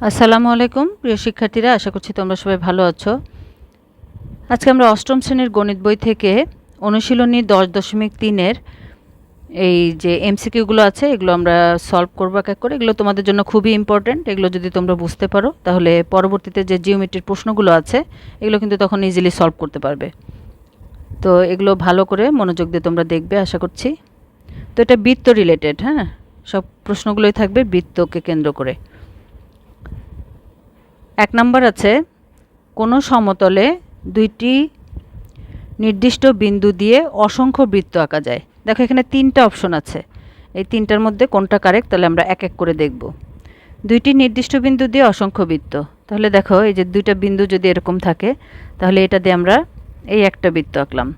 আসসালামু আলাইকুম, প্রিয় শিক্ষার্থীরা, আশা করছি তোমরা সবাই ভালো আছো। আজকে আমরা অষ্টম শ্রেণির গণিত বই থেকে অনুশীলনী দশ দশমিক তিনের এই যে এমসিকিউগুলো আছে, এগুলো আমরা সলভ করব এক করে। এগুলো তোমাদের জন্য খুবই ইম্পর্ট্যান্ট এগুলো যদি তোমরা বুঝতে পারো, তাহলে পরবর্তীতে যে জিওমেট্রির প্রশ্নগুলো আছে, এগুলো কিন্তু তখন ইজিলি সলভ করতে পারবে। তো এগুলো ভালো করে মনোযোগ দিয়ে তোমরা দেখবে, আশা করছি। তো এটা বৃত্ত রিলেটেড হ্যাঁ? সব প্রশ্নগুলোই থাকবে বৃত্তকে কেন্দ্র করে। এক নম্বর আছে, কোনো সমতলে দুইটি নির্দিষ্ট বিন্দু দিয়ে অসংখ্য বৃত্ত আঁকা যায়। দেখো এখানে তিনটা অপশন আছে। এই তিনটার মধ্যে কোনটা কারেক্ট তাহলে আমরা এক এক করে দেখব। দুইটি নির্দিষ্ট বিন্দু দিয়ে অসংখ্য বৃত্ত। তাহলে দেখো এই যে দুইটা বিন্দু যদি এরকম থাকে, তাহলে এটা দিয়ে আমরা এই একটা বৃত্ত আঁকলাম।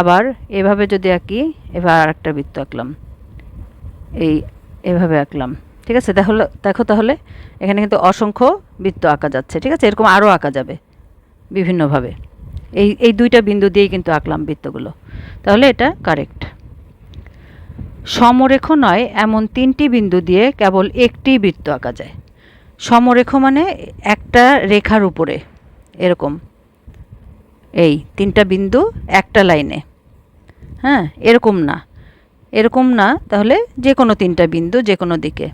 আবার এভাবে যদি আঁকি, এবার আর একটা বৃত্ত আঁকলাম। এই এভাবে আঁকলাম। ঠিক আছে? তাহলে দেখো তাহলে, এখানে কিন্তু অসংখ্য বৃত্ত আঁকা যাচ্ছে, ঠিক আছে? এরকম আরও আঁকা যাবে বিভিন্নভাবে। এই এই দুইটা বিন্দু দিয়েই কিন্তু আঁকলাম বৃত্তগুলো। তাহলে এটা কারেক্ট সমরেখ নয়, এমন তিনটি বিন্দু দিয়ে কেবল একটি বৃত্ত আঁকা যায়। সমরেখ মানে একটা রেখার উপরে, এরকম। এই তিনটা বিন্দু একটা লাইনে। হ্যাঁ এরকম না। এরকম না, তাহলে যে কোনো তিনটা বিন্দু যে কোনো দিকে।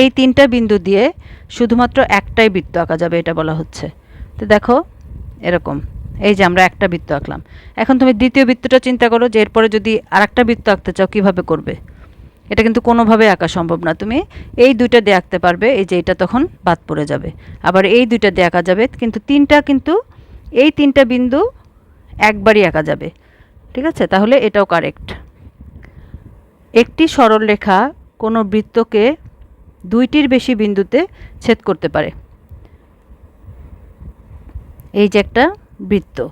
এই তিনটা বিন্দু দিয়ে শুধুমাত্র একটাই বৃত্ত আঁকা যাবে, এটা বলা হচ্ছে। তো দেখো, এরকম। এই যে আমরা একটা বৃত্ত আঁকলাম। এখন তুমি দ্বিতীয় বৃত্তটা চিন্তা করো যে এরপরে যদি আরেকটা বৃত্ত আঁকতে চাও, কীভাবে করবে? এটা কিন্তু কোনোভাবে আঁকা সম্ভব না। তুমি এই দুইটা দিয়ে আঁকতে পারবে, এই যে এটা তখন বাদ পড়ে যাবে। আবার এই দুইটা দিয়ে আঁকা যাবে, কিন্তু তিনটা কিন্তু, এই তিনটা বিন্দু একবারই আঁকা যাবে। ঠিক আছে? তাহলে এটাও কারেক্ট একটি সরল রেখা কোনো বৃত্তকে দুইটির বেশি বিন্দুতে ছেদ করতে পারে। এই যে একটা বৃত্ত,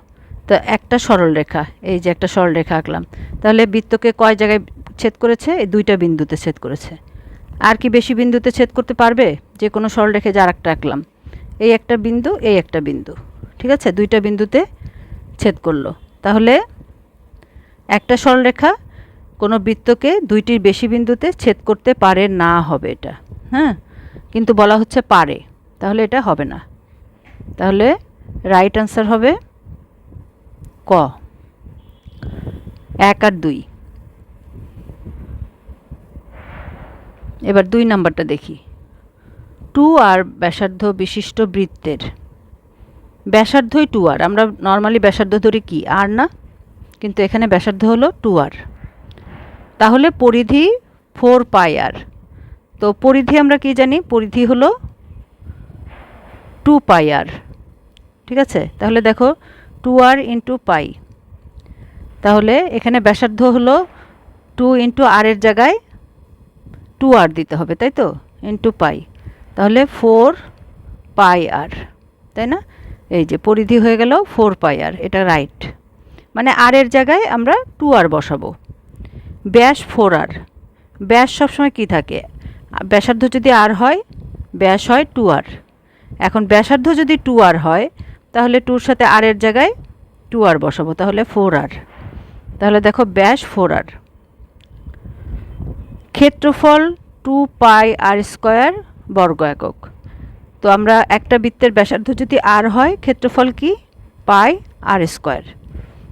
তো একটা সরল রেখা, এই যে একটা সরল রেখা আঁকলাম। তাহলে বৃত্তকে কয় জায়গায় ছেদ করেছে? এই দুইটা বিন্দুতে ছেদ করেছে। আর কি বেশি বিন্দুতে ছেদ করতে পারবে? যে কোনো সরল রেখে যে আরেকটা আঁকলাম। এই একটা বিন্দু, এই একটা বিন্দু, ঠিক আছে? দুইটা বিন্দুতে ছেদ করল। তাহলে একটা সরলরেখা কোনো বৃত্তকে দুইটির বেশি বিন্দুতে ছেদ করতে পারে না হবে এটা। হ্যাঁ? কিন্তু বলা হচ্ছে পারে। তাহলে এটা হবে না। তাহলে রাইট আনসার হবে ক। এক আর দুই। এবার দুই নাম্বারটা দেখি। টু আর ব্যাসার্ধ বিশিষ্ট বৃত্তের। ব্যাসার্ধই টু আর আমরা নর্মালি ব্যাসার্ধ ধরি কি? আর না? কিন্তু এখানে ব্যাসার্ধ হলো টু আর তাহলে পরিধি ফোর পাই আর তো পরিধি আমরা কি জানি? পরিধি হলো টু পাই আর ঠিক আছে? তাহলে দেখো টু আর ইন্টু পাই তাহলে এখানে ব্যাসার্ধ হলো টু ইন্টু আরের জায়গায় টু আর দিতে হবে, তাই তো? ইন্টু পাই তাহলে ফোর পাই আর তাই না? এই যে পরিধি হয়ে গেল ফোর পাই আর এটা রাইট মানে আর এর জায়গায় আমরা টু আর বসাবো। ব্যাস ফোর আর ব্যাস সবসময় কী থাকে? ব্যাসার্ধ যদি আর হয়, ব্যাস হয় টু আর এখন ব্যাসার্ধ যদি টু আর হয়, তাহলে টুর সাথে আর এর জায়গায় টু আর বসাবো, তাহলে ফোর আর তাহলে দেখো ব্যাস ফোর আর ক্ষেত্রফল টু পাই আর স্কোয়ার বর্গ একক। তো আমরা একটা বৃত্তের ব্যাসার্ধ যদি আর হয়, ক্ষেত্রফল কি? পাই আর স্কোয়ার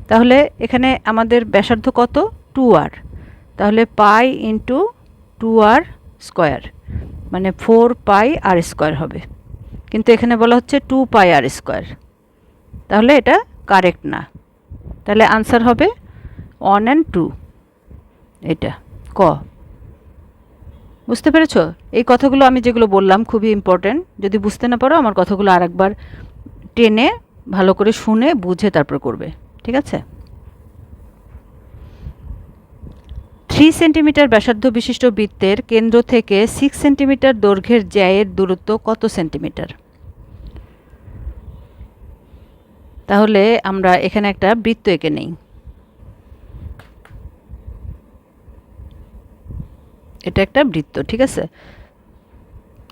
তাহলে এখানে আমাদের ব্যাসার্ধ কত? টু আর তাহলে pi into two r square. মানে ফোর পাই আর স্কোয়ার হবে। কিন্তু এখানে বলা হচ্ছে টু পাই আর স্কোয়ার। তাহলে এটা কারেক্ট না। তাহলে আনসার হবে ওয়ান অ্যান্ড টু। এটা, ক। বুঝতে পেরেছ? এই কথাগুলো আমি যেগুলো বললাম খুবই ইম্পর্ট্যান্ট যদি বুঝতে না পারো, আমার কথাগুলো আরেকবার টেনে ভালো করে শুনে বুঝে তারপর করবে। ঠিক আছে? থ্রি সেন্টিমিটার ব্যাসার্ধ বিশিষ্ট বৃত্তের কেন্দ্র থেকে সিক্স সেন্টিমিটার দৈর্ঘ্যের জ্যায়ের দূরত্ব কত সেন্টিমিটার? তাহলে আমরা এখানে একটা বৃত্ত এঁকে নেই। এটা একটা বৃত্ত, ঠিক আছে?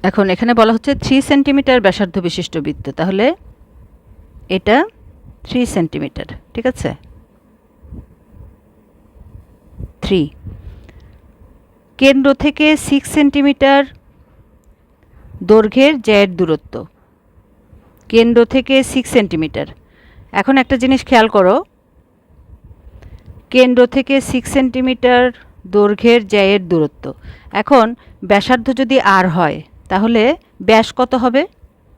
এখন এখানে বলা হচ্ছে থ্রি সেন্টিমিটার ব্যাসার্ধ বিশিষ্ট বৃত্ত, তাহলে এটা থ্রি সেন্টিমিটার, ঠিক আছে? থ্রি কেন্দ্র থেকে সিক্স সেন্টিমিটার দৈর্ঘ্যের জ্যায়ের দূরত্ব। কেন্দ্র থেকে সিক্স সেন্টিমিটার এখন একটা জিনিস খেয়াল করো। কেন্দ্র থেকে সিক্স সেন্টিমিটার দৈর্ঘ্যের জ্যায়ের দূরত্ব। এখন ব্যাসার্ধ যদি আর হয়, তাহলে ব্যাস কত হবে?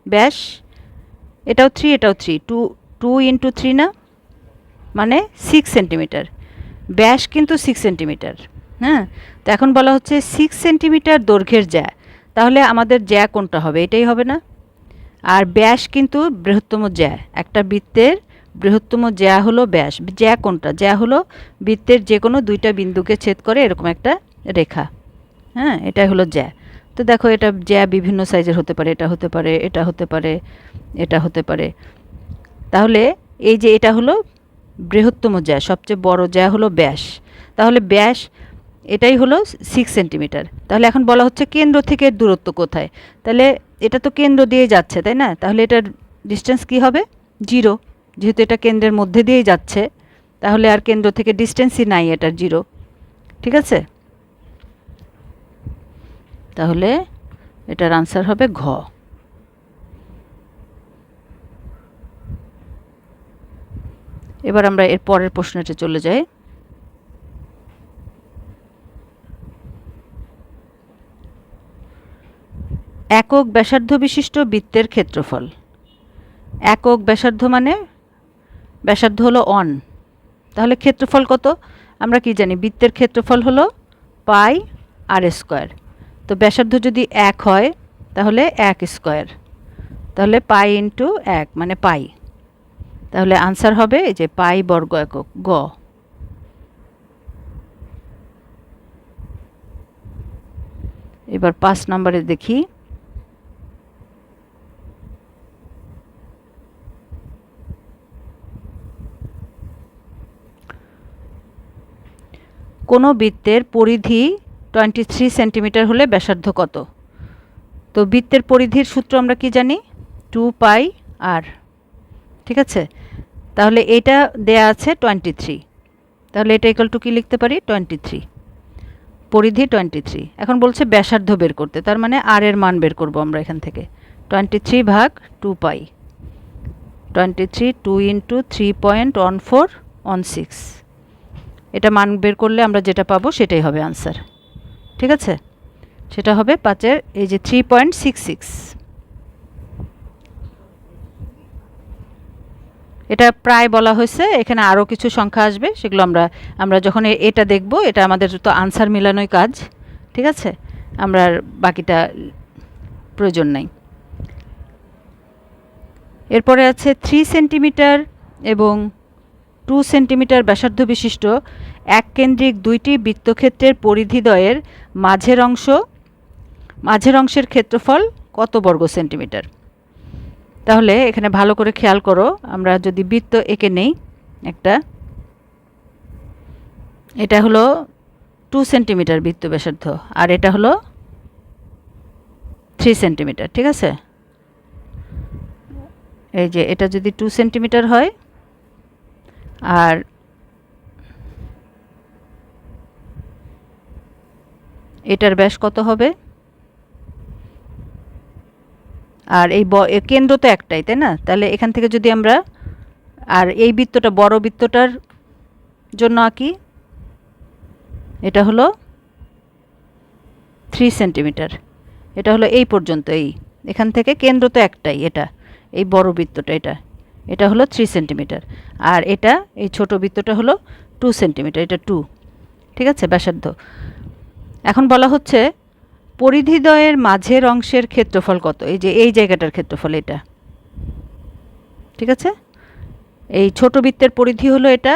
ব্যাস, এটাও থ্রি এটাও three two two into three না? মানে সিক্স সেন্টিমিটার ব্যাস কিন্তু সিক্স সেন্টিমিটার হ্যাঁ? তো এখন বলা হচ্ছে সিক্স সেন্টিমিটার দৈর্ঘ্যের জ্যা, তাহলে আমাদের জ্যা কোনটা হবে? এটাই হবে না? আর ব্যাস কিন্তু বৃহত্তম জ্যা, একটা বৃত্তের বৃহত্তম জ্যা হলো ব্যাস। জ্যা কোনটা? জ্যা হলো বৃত্তের যে কোনো দুইটা বিন্দুকে ছেদ করে এরকম একটা রেখা হ্যাঁ? এটাই হলো জ্যা। তো দেখো এটা জ্যা বিভিন্ন সাইজের হতে পারে, এটা হতে পারে, এটা হতে পারে, এটা হতে পারে। তাহলে এই যে এটা হলো বৃহত্তম জ্যা, সবচেয়ে বড় জ্যা হলো ব্যাস। তাহলে ব্যাস এটাই হলো সিক্স সেন্টিমিটার তাহলে এখন বলা হচ্ছে কেন্দ্র থেকে দূরত্ব কোথায়? তাহলে এটা তো কেন্দ্র দিয়ে যাচ্ছে, তাই না? তাহলে এটার ডিস্টেন্স কি হবে? জিরো যেহেতু এটা কেন্দ্রের মধ্যে দিয়েই যাচ্ছে, তাহলে আর কেন্দ্র থেকে ডিস্টেন্সই নাই এটার জিরো ঠিক আছে? তাহলে এটার আনসার হবে ঘ। এবার আমরা এর পরের প্রশ্নটা চলে যাই। একক ব্যাসার্ধ বিশিষ্ট বৃত্তের ক্ষেত্রফল। একক ব্যাসার্ধ মানে? ব্যাসার্ধ হলো অন তাহলে ক্ষেত্রফল কত? আমরা কি জানি? বৃত্তের ক্ষেত্রফল হলো পাই আর স্কোয়ার। তো ব্যাসার্ধ যদি এক হয়, তাহলে এক স্কোয়ার। তাহলে পাই ইন্টু এক মানে পাই। তাহলে আনসার হবে যে পাই বর্গ একক গ। এবার পাঁচ নম্বরে দেখি। কোনো বৃত্তের পরিধি টোয়েন্টি থ্রি সেন্টিমিটার হলে ব্যাসার্ধ কত? তো বৃত্তের পরিধির সূত্র আমরা কি জানি? টু পাই আর ঠিক আছে? তাহলে এটা দেয়া আছে টোয়েন্টি থ্রি তাহলে এটা ইকাল টু কী লিখতে পারি? টোয়েন্টি থ্রি পরিধি টোয়েন্টি থ্রি এখন বলছে ব্যাসার্ধ বের করতে, তার মানে আর এর মান বের করব আমরা এখান থেকে। টোয়েন্টি থ্রি ভাগ two pi twenty three two into three point one four one six এটা মান বের করলে আমরা যেটা পাবো সেটাই হবে আনসার ঠিক আছে? সেটা হবে পাঁচের, এই যে থ্রি পয়েন্ট সিক্স সিক্স এটা প্রায় বলা হয়েছে, এখানে আরও কিছু সংখ্যা আসবে, সেগুলো আমরা আমরা যখন এটা দেখব, এটা আমাদের তো আনসার মিলানোই কাজ, ঠিক আছে? আমরা বাকিটা প্রয়োজন নাই। এরপরে আছে থ্রি সেন্টিমিটার এবং টু সেন্টিমিটার ব্যাসার্ধ বিশিষ্ট এক কেন্দ্রিক দুইটি বৃত্তক্ষেত্রের পরিধিদ্বয়ের মাঝের অংশ, মাঝের অংশের ক্ষেত্রফল কত বর্গ সেন্টিমিটার তাহলে এখানে ভালো করে খেয়াল করো। আমরা যদি বৃত্ত এঁকে নেই, একটা। এটা হলো টু সেন্টিমিটার বৃত্ত ব্যাসার্ধ, আর এটা হলো থ্রি সেন্টিমিটার ঠিক আছে? এই যে, এটা যদি টু সেন্টিমিটার হয়, আর এটার ব্যাস কত হবে? আর এই কেন্দ্র তো একটাই, তাই না? তাহলে এখান থেকে যদি আমরা, আর এই বৃত্তটা, বড় বৃত্তটার জন্য আঁকি এটা হলো থ্রি সেন্টিমিটার এটা হলো এই পর্যন্ত, এই। এখান থেকে কেন্দ্র তো একটাই, এটা। এই বড় বৃত্তটা, এটা। এটা হলো থ্রি সেন্টিমিটার আর এটা, এই ছোট বৃত্তটা হলো টু সেন্টিমিটার এটা টু ঠিক আছে? ব্যাসার্ধ। এখন বলা হচ্ছে পরিধিদ্বয়ের মাঝের অংশের ক্ষেত্রফল কত? এই যে এই জায়গাটার ক্ষেত্রফল এটা। ঠিক আছে? এই ছোট বৃত্তের পরিধি হলো এটা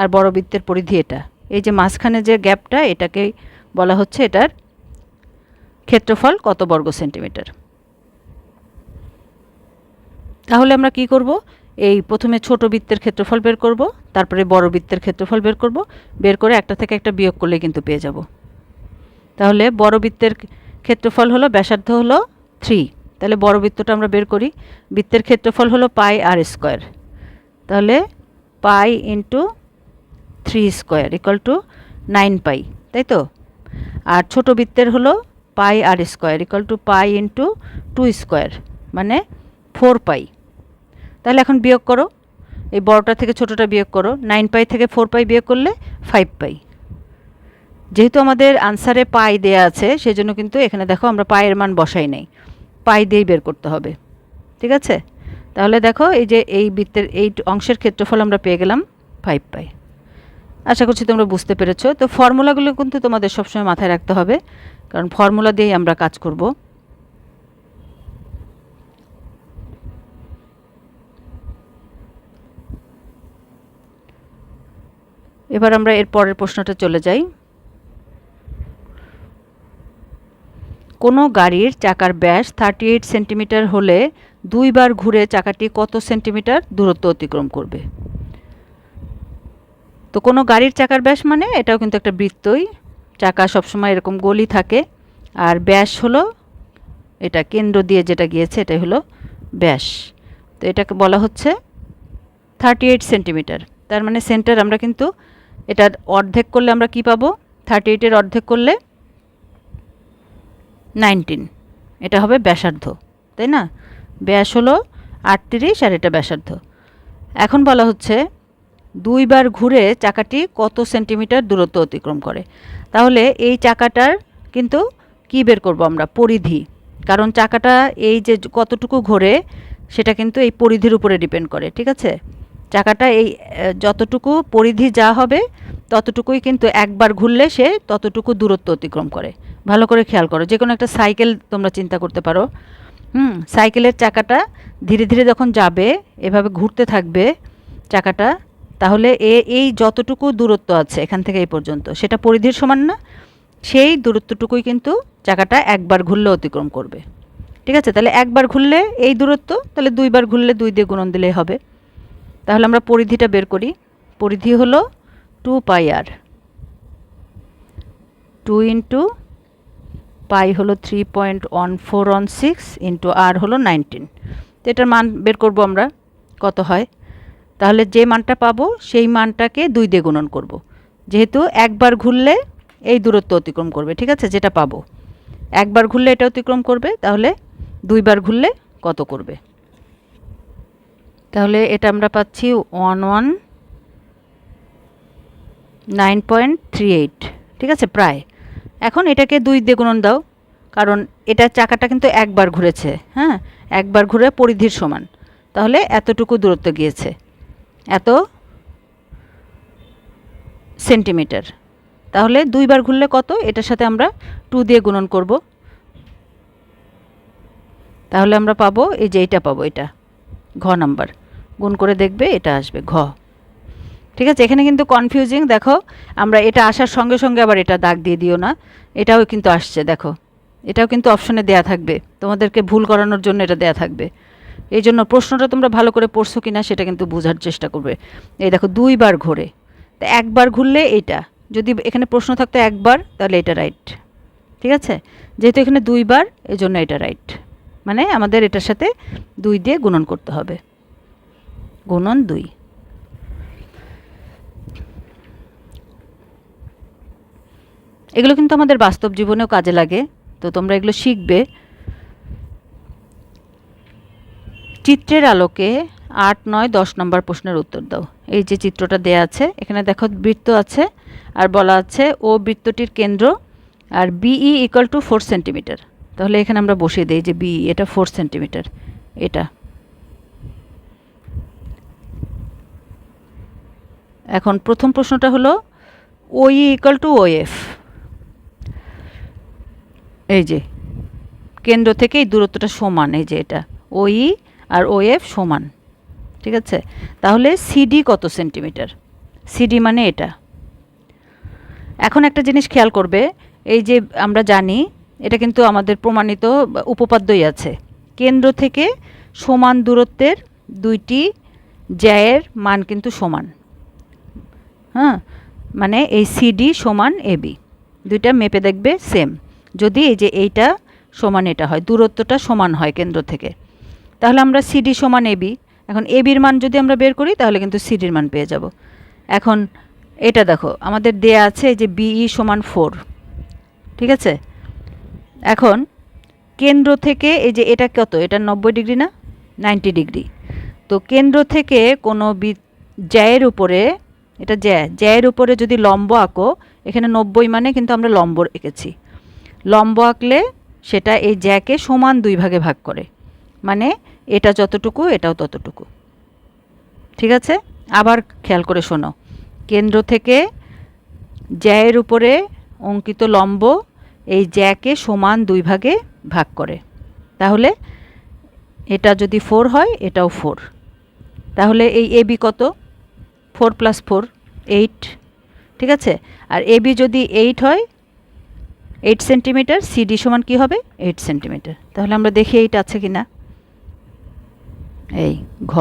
আর বড় বৃত্তের পরিধি এটা। এই যে মাঝখানে যে গ্যাপটা এটাকেই বলা হচ্ছে এটার ক্ষেত্রফল কত বর্গ সেন্টিমিটার। তাহলে আমরা কি করব? এই প্রথমে ছোট বৃত্তের ক্ষেত্রফল বের করব, তারপরে বড় বৃত্তের ক্ষেত্রফল বের করব, বের করে একটা থেকে একটা বিয়োগ করলে কিন্তু পেয়ে যাব। তাহলে বড় বৃত্তের ক্ষেত্রফল হলো ব্যাসার্ধ হলো থ্রি তাহলে বড় বৃত্তটা আমরা বের করি। বৃত্তের ক্ষেত্রফল হলো পাই আর স্কোয়ার তাহলে pi into three square equal to nine pi তাই তো? আর ছোট বৃত্তের হলো pi r square equal to pi into two square মানে ফোর পাই তাহলে এখন বিয়োগ করো। এই বড়টা থেকে ছোটোটা বিয়োগ করো। নাইন পাই থেকে ফোর পাই বিয়োগ করলে ফাইভ পাই যেহেতু আমাদের আনসারে পাই দেয়া আছে, সেজন্য কিন্তু এখানে দেখো আমরা পায়ের মান বসাই নেই। পাই দিয়েই বের করতে হবে। ঠিক আছে? তাহলে দেখো এই যে এই বৃত্তের এই অংশের ক্ষেত্রফল আমরা পেয়ে গেলাম ফাইভ পাই আশা করছি তোমরা বুঝতে পেরেছ। তো ফর্মুলাগুলো কিন্তু তোমাদের সবসময় মাথায় রাখতে হবে, কারণ ফর্মুলা দিয়েই আমরা কাজ করব। এবার আমরা এর পরের প্রশ্নটা চলে যাই। কোনো গাড়ির চাকার ব্যাস থার্টি এইট সেন্টিমিটার হলে দুইবার ঘুরে চাকাটি কত সেন্টিমিটার দূরত্ব অতিক্রম করবে? তো কোনো গাড়ির চাকার ব্যাস মানে এটাও কিন্তু একটা বৃত্তই। চাকা সবসময় এরকম গলি থাকে। আর ব্যাস হলো এটা কেন্দ্র দিয়ে যেটা গিয়েছে এটাই হলো ব্যাস। তো এটাকে বলা হচ্ছে থার্টি এইট সেন্টিমিটার তার মানে সেন্টার আমরা কিন্তু এটার অর্ধেক করলে আমরা কি পাবো? থার্টি এইটের অর্ধেক করলে নাইনটিন। এটা হবে ব্যাসার্ধ, তাই না? ব্যাস হলো আটত্রিশ আর এটা ব্যাসার্ধ। এখন বলা হচ্ছে দুইবার ঘুরে চাকাটি কত সেন্টিমিটার দূরত্ব অতিক্রম করে। তাহলে এই চাকাটার কিন্তু কি বের করব আমরা? পরিধি। কারণ চাকাটা এই যে কতটুকু ঘোরে, সেটা কিন্তু এই পরিধির উপরে ডিপেন্ড করে, ঠিক আছে? চাকাটা এই যতটুকু পরিধি যা হবে, ততটুকুই কিন্তু একবার ঘুরলে সে ততটুকু দূরত্ব অতিক্রম করে। ভালো করে খেয়াল করো। যে কোনো একটা সাইকেল তোমরা চিন্তা করতে পারো। হুম, সাইকেলের চাকাটা ধীরে ধীরে যখন যাবে, এভাবে ঘুরতে থাকবে চাকাটা, তাহলে এ, এই যতটুকু দূরত্ব আছে এখান থেকে এই পর্যন্ত, সেটা পরিধির সমান না, সেই দূরত্বটুকুই কিন্তু চাকাটা একবার ঘুরলে অতিক্রম করবে। ঠিক আছে? তাহলে একবার ঘুরলে এই দূরত্ব, তাহলে দুইবার ঘুরলে দুই দিয়ে গুণন দিলেই হবে। তাহলে আমরা পরিধিটা বের করি। পরিধি হলো two pi r two into pi হলো three point one four one six into r হলো নাইনটিন তো এটার মান বের করব আমরা, কত হয়? তাহলে যে মানটা পাবো, সেই মানটাকে দুই দিয়ে গুণন করব। যেহেতু একবার ঘুরলে এই দূরত্ব অতিক্রম করবে, ঠিক আছে? যেটা পাবো। একবার ঘুরলে এটা অতিক্রম করবে, তাহলে দুইবার ঘুরলে কত করবে? তাহলে এটা আমরা পাচ্ছি one one nine point three eight ঠিক আছে? প্রায়। এখন এটাকে দুই দিয়ে গুণন দাও, কারণ এটা চাকাটা কিন্তু একবার ঘুরেছে হ্যাঁ? একবার ঘুরে পরিধির সমান। তাহলে এতটুকু দূরত্ব গিয়েছে। এত সেন্টিমিটার। তাহলে দুইবার ঘুরলে কত? এটার সাথে আমরা টু দিয়ে গুণন করব। তাহলে আমরা পাবো, এই যে এইটা পাবো, এটা। ঘ নাম্বার। গুণ করে দেখবে, এটা আসবে, ঘ। ঠিক আছে? এখানে কিন্তু কনফিউজিং দেখো, আমরা এটা আসার সঙ্গে সঙ্গে আবার এটা দাগ দিয়ে দিও না। এটাও কিন্তু আসছে, দেখো। এটাও কিন্তু অপশনে দেয়া থাকবে। তোমাদেরকে ভুল করানোর জন্য এটা দেয়া থাকবে। এই জন্য প্রশ্নটা তোমরা ভালো করে পড়ছো কি না সেটা কিন্তু বোঝার চেষ্টা করবে। এই দেখো, দুইবার ঘোরে। তা একবার ঘুরলে এটা যদি এখানে প্রশ্ন থাকতো একবার, তাহলে এটা রাইট ঠিক আছে? যেহেতু এখানে দুইবার এই জন্য এটা রাইট মানে আমাদের এটার সাথে দুই দিয়ে গুণন করতে হবে। গুণন দুই। এগুলো কিন্তু আমাদের বাস্তব জীবনেও কাজে লাগে। তো তোমরা এগুলো শিখবে। চিত্রের আলোকে আট, নয়, দশ নম্বর প্রশ্নের উত্তর দাও। এই যে চিত্রটা দেয়া আছে, এখানে দেখো বৃত্ত আছে, আর বলা আছে ও বৃত্তটির কেন্দ্র, আর BE equal to four centimetre তাহলে এখানে আমরা বসিয়ে দিই যে বিই এটা ফোর সেন্টিমিটার এটা। এখন প্রথম প্রশ্নটা হলো ওই ইকুয়াল টু ওএফ এই যে, কেন্দ্র থেকে এই দূরত্বটা সমান, এই যে এটা। ওই আর ওএফ সমান, ঠিক আছে? তাহলে সিডি কত সেন্টিমিটার? সিডি মানে এটা। এখন একটা জিনিস খেয়াল করবে, এই যে আমরা জানি, এটা কিন্তু আমাদের প্রমাণিত উপপাদ্যই আছে। কেন্দ্র থেকে সমান দূরত্বের দুইটি জ্যায়ের মান কিন্তু সমান। হ্যাঁ? মানে এই সিডি সমান এবি দুইটা মেপে দেখবে সেম। যদি এই যে এইটা সমান এটা হয়, দূরত্বটা সমান হয় কেন্দ্র থেকে, তাহলে আমরা সিডি সমান এবি এখন এবির মান যদি আমরা বের করি, তাহলে কিন্তু সিডির মান পেয়ে যাব। এখন এটা দেখো, আমাদের দেয়া আছে যে বিই সমান ফোর ঠিক আছে? এখন কেন্দ্র থেকে এই যে এটা কত, এটা নব্বই ডিগ্রি না? Ninety degree. তো কেন্দ্র থেকে কোনো বি জ্যায়ের উপরে, এটা জ্যা, জ্যায়ের উপরে যদি লম্ব আঁকো, এখানে নব্বই মানে কিন্তু আমরা লম্ব এঁকেছি। লম্ব আঁকলে সেটা এই জ্যাকে সমান দুই ভাগে ভাগ করে। মানে এটা যতটুকু, এটাও ততটুকু। ঠিক আছে? আবার খেয়াল করে শোনো। কেন্দ্র থেকে জ্যায়ের উপরে অঙ্কিত লম্ব এই জ্যাকে সমান দুই ভাগে ভাগ করে। তাহলে এটা যদি ফোর হয়, এটাও ফোর। তাহলে এই এবি কত? Four plus four, eight. ঠিক আছে? আর এবি যদি এইট হয় এইট সেন্টিমিটার সিডি সমান কী হবে? এইট সেন্টিমিটার তাহলে আমরা দেখি এইট আছে কি না এই ঘ।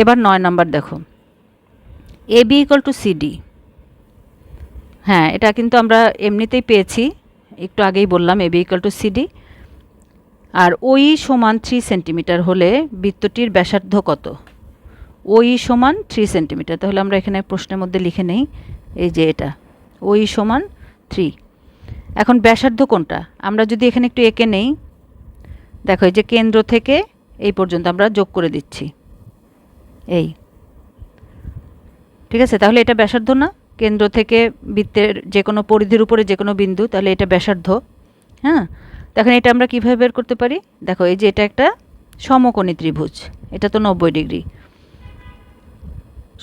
এবার নয় নাম্বার দেখো। A B equal to CD হ্যাঁ এটা কিন্তু আমরা এমনিতেই পেয়েছি। একটু আগেই বললাম A B equal to CD আর ওই সমান থ্রি সেন্টিমিটার হলে বৃত্তটির ব্যাসার্ধ কত? ওই সমান থ্রি সেন্টিমিটার তাহলে আমরা এখানে প্রশ্নের মধ্যে লিখে নেই। এই যে এটা, ওই সমান থ্রি এখন ব্যাসার্ধ কোনটা? আমরা যদি এখানে একটু এঁকে নেই, দেখো এই যে কেন্দ্র থেকে এই পর্যন্ত আমরা যোগ করে দিচ্ছি। এই। ঠিক আছে? তাহলে এটা ব্যাসার্ধ না? কেন্দ্র থেকে বৃত্তের যে কোনো পরিধির উপরে যে কোনো বিন্দু, তাহলে এটা ব্যাসার্ধ। হ্যাঁ? দেখেন এটা আমরা কীভাবে বের করতে পারি? দেখো এই যে এটা একটা সমকোণী ত্রিভুজ, এটা তো নব্বই ডিগ্রি।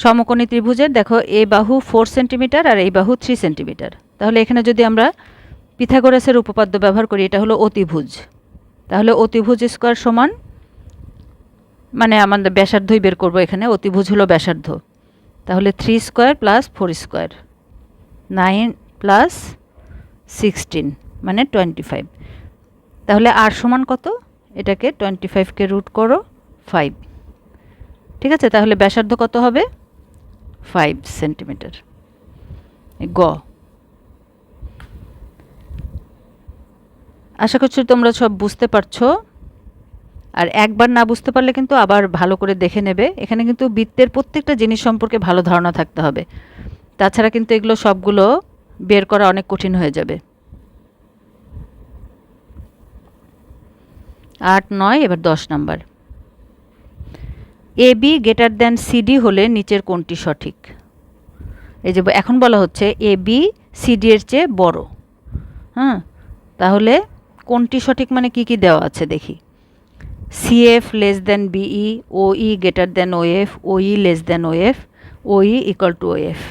সমকোণী ত্রিভুজের, দেখো, এ বাহু ফোর সেন্টিমিটার আর এই বাহু থ্রি সেন্টিমিটার তাহলে এখানে যদি আমরা পিথাগোরাসের উপপাদ্য ব্যবহার করি, এটা হলো অতিভুজ। তাহলে অতিভুজ স্কোয়ার সমান মানে আমাদের ব্যাসার্ধই বের করব এখানে, অতিভুজ হলো ব্যাসার্ধ। তাহলে three square plus four square nine plus sixteen মানে টোয়েন্টি ফাইভ তাহলে আর সমান কত? এটাকে টোয়েন্টি ফাইভকে রুট করো ফাইভ ঠিক আছে? তাহলে ব্যাসার্ধ কত হবে? ফাইভ সেন্টিমিটার গ। আশা করছি তোমরা সব বুঝতে পারছ। আর একবার না বুঝতে পারলে কিন্তু আবার ভালো করে দেখে নেবে। এখানে কিন্তু বৃত্তের প্রত্যেকটা জিনিস সম্পর্কে ভালো ধারণা থাকতে হবে। তাছাড়া কিন্তু এগুলো সবগুলো বের করা অনেক কঠিন হয়ে যাবে। আট, নয়, এবার দশ number. A B greater than CD হলে নিচের কোনটি সঠিক? এই যে এখন বলা হচ্ছে এ বি সিডি এর চেয়ে বড়। হ্যাঁ? তাহলে কোনটি সঠিক মানে কি কি দেওয়া আছে দেখি। CF less than BE O E greater than O F O E less than O F O E equal to O F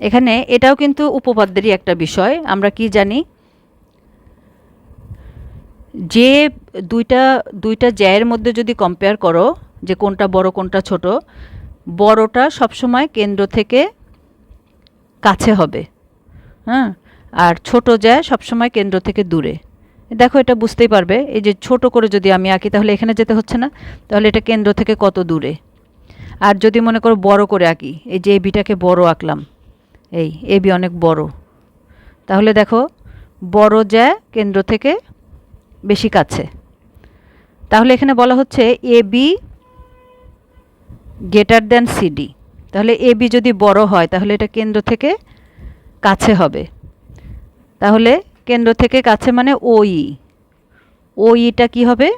এখানে এটাও কিন্তু উপপাদ্যেরই একটা বিষয়। আমরা কি জানি? যে দুইটা দুইটা জ্যায়ের মধ্যে যদি কম্পেয়ার করো যে কোনটা বড়, কোনটা ছোট, বড়টা সবসময় কেন্দ্র থেকে কাছে হবে। হ্যাঁ? আর ছোট জ্যা সবসময় কেন্দ্র থেকে দূরে। দেখো এটা বুঝতেই পারবে। এই যে ছোট করে যদি আমি আঁকি, তাহলে এখানে যেতে হচ্ছে না? তাহলে এটা কেন্দ্র থেকে কত দূরে? আর যদি মনে করো বড় করে আঁকি, এই যে এবিটাকে বড় আঁকলাম, এই এবি অনেক বড়। তাহলে দেখো, বড় জ্যা কেন্দ্র থেকে বেশি কাছে। তাহলে এখানে বলা হচ্ছে A B greater than CD তাহলে এ বি যদি বড় হয়, তাহলে এটা কেন্দ্র থেকে কাছে হবে। তাহলে কেন্দ্র থেকে কাছে মানে ওই ওইটা কি হবে?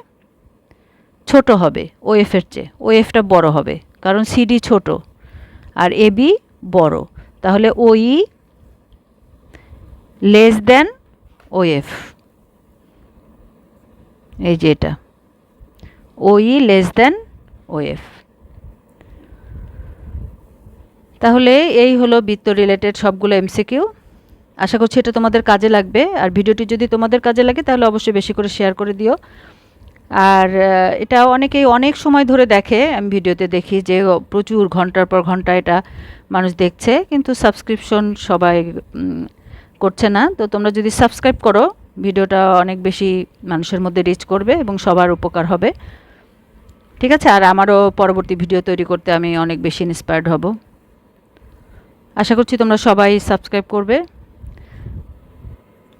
ছোট হবে ও এফের চেয়ে। ও এফটা বড় হবে, কারণ সিডি ছোট, আর এ বি বড়। তাহলে ওই লেস দেন ও এফ এই যে এটা। ওই লেস দেন ও এফ তাহলে এই হলো বৃত্ত রিলেটেড সবগুলো এমসিকিউ আশা করছি এটা তোমাদের কাজে লাগবে। আর ভিডিওটি যদি তোমাদের কাজে লাগে, তাহলে অবশ্যই বেশি করে শেয়ার করে দিও। আর এটা অনেকেই অনেক সময় ধরে দেখে, আমি ভিডিওতে দেখি যে প্রচুর ঘণ্টার পর ঘণ্টা এটা মানুষ দেখছে, কিন্তু সাবস্ক্রিপশন সবাই করছে না। তো তোমরা যদি সাবস্ক্রাইব করো, ভিডিওটা অনেক বেশি মানুষের মধ্যে রিচ করবে এবং সবার উপকার হবে। ঠিক আছে? আর আমারও পরবর্তী ভিডিও তৈরি করতে আমি অনেক বেশি ইন্সপায়ার্ড হব। আশা করছি তোমরা সবাই সাবস্ক্রাইব করবে।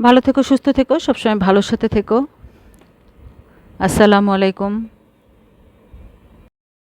ভালো থেকো, সুস্থ থেকো, সবসময় ভালোর সাথে থেকো। আসসালামু আলাইকুম।